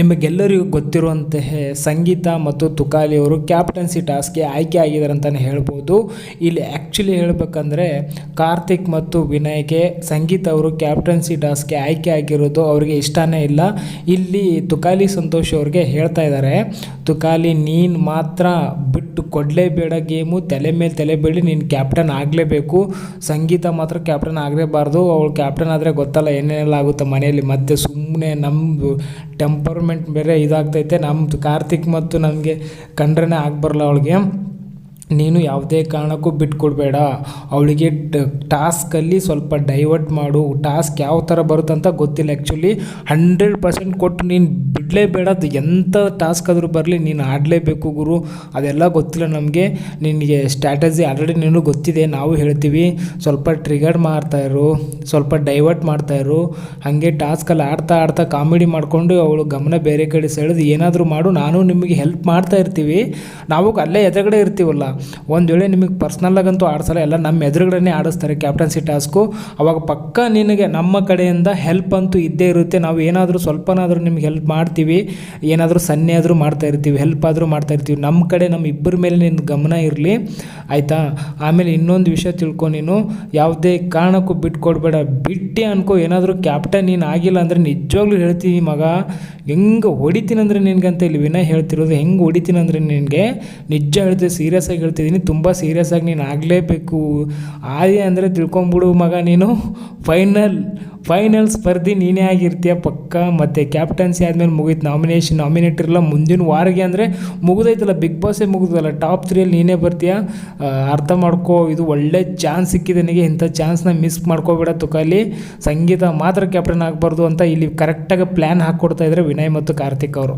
ನಿಮಗೆಲ್ಲರಿಗೂ ಗೊತ್ತಿರುವಂತಹ ಸಂಗೀತ ಮತ್ತು ತುಕಾಲಿ ಅವರು ಕ್ಯಾಪ್ಟನ್ಸಿ ಟಾಸ್ಕ್ಗೆ ಆಯ್ಕೆ ಆಗಿದ್ದಾರೆ ಅಂತಲೇ ಹೇಳ್ಬೋದು. ಇಲ್ಲಿ ಆ್ಯಕ್ಚುಲಿ ಹೇಳಬೇಕಂದ್ರೆ ಕಾರ್ತಿಕ್ ಮತ್ತು ವಿನಯ್ಗೆ ಸಂಗೀತ ಅವರು ಕ್ಯಾಪ್ಟನ್ಸಿ ಟಾಸ್ಕ್ಗೆ ಆಯ್ಕೆ ಆಗಿರೋದು ಅವರಿಗೆ ಇಷ್ಟನೇ ಇಲ್ಲ. ಇಲ್ಲಿ ತುಕಾಲಿ ಸಂತೋಷ್ ಅವ್ರಿಗೆ ಹೇಳ್ತಾ ಇದ್ದಾರೆ, ತುಕಾಲಿ ನೀನು ಮಾತ್ರ ಬಿಟ್ಟು ಕೊಡಲೇಬೇಡ ಗೇಮು, ತಲೆ ಮೇಲೆ ತಲೆ ಬೀಳಿ ನೀನು ಕ್ಯಾಪ್ಟನ್ ಆಗಲೇಬೇಕು. ಸಂಗೀತ ಮಾತ್ರ ಕ್ಯಾಪ್ಟನ್ ಆಗಲೇಬಾರ್ದು. ಅವಳು ಕ್ಯಾಪ್ಟನ್ ಆದರೆ ಗೊತ್ತಲ್ಲ ಏನೇನೆಲ್ಲ ಆಗುತ್ತೆ ಮನೆಯಲ್ಲಿ. ಮತ್ತೆ ಸುಮ್ಮನೆ ನಮ್ಮದು ಟೆಂಪರ್ಮೆಂಟ್ ಬೇರೆ ಇದಾಗ್ತೈತೆ. ನಮ್ಮದು ಕಾರ್ತಿಕ್ ಮತ್ತು ನನಗೆ ಕಂಡ್ರೇ ಆಗ್ಬರಲ್ಲ ಅವಳಿಗೆ. ನೀನು ಯಾವುದೇ ಕಾರಣಕ್ಕೂ ಬಿಟ್ಕೊಡ್ಬೇಡ. ಅವಳಿಗೆ ಟಾಸ್ಕಲ್ಲಿ ಸ್ವಲ್ಪ ಡೈವರ್ಟ್ ಮಾಡು. ಟಾಸ್ಕ್ ಯಾವ ಥರ ಬರುತ್ತಂತ ಗೊತ್ತಿಲ್ಲ. ಆ್ಯಕ್ಚುಲಿ ಹಂಡ್ರೆಡ್ ಪರ್ಸೆಂಟ್ ಕೊಟ್ಟು ನೀನು ಬಿಡಲೇಬೇಡ ಅದು ಎಂಥ ಟಾಸ್ಕ್ ಆದರೂ ಬರಲಿ, ನೀನು ಆಡಲೇಬೇಕು ಗುರು. ಅದೆಲ್ಲ ಗೊತ್ತಿಲ್ಲ ನಮಗೆ. ನಿನಗೆ ಸ್ಟ್ರಾಟಜಿ ಆಲ್ರೆಡಿ ನೀನು ಗೊತ್ತಿದೆ, ನಾವು ಹೇಳ್ತೀವಿ. ಸ್ವಲ್ಪ ಟ್ರಿಗರ್ ಮಾಡ್ತಾಯಿರು ಸ್ವಲ್ಪ ಡೈವರ್ಟ್ ಮಾಡ್ತಾಯಿರು ಹಾಗೆ ಟಾಸ್ಕಲ್ಲಿ ಆಡ್ತಾ ಆಡ್ತಾ ಕಾಮಿಡಿ ಮಾಡಿಕೊಂಡು ಅವಳು ಗಮನ ಬೇರೆ ಕಡೆ ಸೆಳೆದು ಏನಾದರೂ ಮಾಡು, ನಾನು ನಿಮಗೆ ಹೆಲ್ಪ್ ಮಾಡ್ತಾ ಇರ್ತೀವಿ. ನಾವು ಅಲ್ಲೇ ಎದುರುಗಡೆ ಇರ್ತೀವಲ್ಲ. ಒಂದು ವೇಳೆ ನಿಮಗೆ ಪರ್ಸ್ನಲ್ಲಾಗಂತೂ ಆಡಿಸಲ್ಲ, ಎಲ್ಲ ನಮ್ಮ ಎದುರುಗಡೆ ಆಡಿಸ್ತಾರೆ ಕ್ಯಾಪ್ಟನ್ಸಿ ಟಾಸ್ಕು ಅವಾಗ ಪಕ್ಕ ನಿನಗೆ ನಮ್ಮ ಕಡೆಯಿಂದ ಹೆಲ್ಪ್ ಅಂತೂ ಇದ್ದೇ ಇರುತ್ತೆ. ನಾವು ಏನಾದರೂ ಸ್ವಲ್ಪನಾದರೂ ನಿಮ್ಗೆ ಹೆಲ್ಪ್ ಮಾಡ್ತೀವಿ. ಏನಾದರೂ ಸನ್ನೆ ಆದರೂ ಮಾಡ್ತಾ ಇರ್ತೀವಿ ಹೆಲ್ಪ್ ಆದರೂ ಮಾಡ್ತಾ ಇರ್ತೀವಿ. ನಮ್ಮ ಕಡೆ ನಮ್ಮ ಇಬ್ಬರ ಮೇಲೆ ನಿನ್ನ ಗಮನ ಇರಲಿ, ಆಯಿತಾ? ಆಮೇಲೆ ಇನ್ನೊಂದು ವಿಷಯ ತಿಳ್ಕೊ ನೀನು, ಯಾವುದೇ ಕಾರಣಕ್ಕೂ ಬಿಟ್ಕೊಡ್ಬೇಡ. ಬಿಟ್ಟೆ ಅನ್ಕೋ, ಏನಾದರೂ ಕ್ಯಾಪ್ಟನ್ ನೀನು ಆಗಿಲ್ಲ ಅಂದರೆ ನಿಜವಾಗ್ಲೂ ಹೇಳ್ತೀನಿ ಮಗ. ಹೆಂಗೆ ಹೊಡಿತೀನಂದ್ರೆ ನಿನಗಂತ ಇಲ್ಲಿ ವಿನಯ್ ಹೇಳ್ತಿರೋದು, ಹೆಂಗೆ ಹೊಡಿತೀನಂದ್ರೆ ನಿನಗೆ? ನಿಜ ಹೇಳ್ತೀವಿ ಸೀರಿಯಸ್ ಆಗಿ ಹೇಳ್ತಿದ್ದೀನಿ. ತುಂಬ ಸೀರಿಯಸ್ ಆಗಿ ನೀನು ಆಗಲೇಬೇಕು. ಆದಿ ಅಂದರೆ ತಿಳ್ಕೊಂಬಿಡು ಮಗ ನೀನು. ಫೈನಲ್ ಫೈನಲ್ ಸ್ಪರ್ಧಿ ನೀನೇ ಆಗಿರ್ತೀಯ ಪಕ್ಕ, ಮತ್ತು ಕ್ಯಾಪ್ಟನ್ಸಿ ಆದಮೇಲೆ ಮುಗೀತು ನಾಮಿನೇಷನ್ ನಾಮಿನೇಟ್ ಇರಲ್ಲ, ಮುಂದಿನ ವಾರಿಗೆ ಅಂದರೆ ಮುಗಿದೈತಲ್ಲ ಬಿಗ್ ಬಾಸೇ ಮುಗಿದಲ್ಲ ಟಾಪ್ ತ್ರೀಯಲ್ಲಿ ನೀನೇ ಬರ್ತೀಯ? ಅರ್ಥ ಮಾಡ್ಕೋ, ಇದು ಒಳ್ಳೆ ಚಾನ್ಸ್ ಸಿಕ್ಕಿದೆ ನನಗೆ, ಇಂಥ ಚಾನ್ಸ್ನ ಮಿಸ್ ಮಾಡ್ಕೋಬೇಡ ತುಕಾಲಿ. ಸಂಗೀತ ಮಾತ್ರ ಕ್ಯಾಪ್ಟನ್ ಆಗಬಾರ್ದು ಅಂತ ಇಲ್ಲಿ ಕರೆಕ್ಟಾಗಿ ಪ್ಲ್ಯಾನ್ ಹಾಕ್ಕೊಡ್ತಾ ಇದ್ದಾರೆ ವಿನಯ್ ಮತ್ತು ಕಾರ್ತಿಕ್ ಅವರು.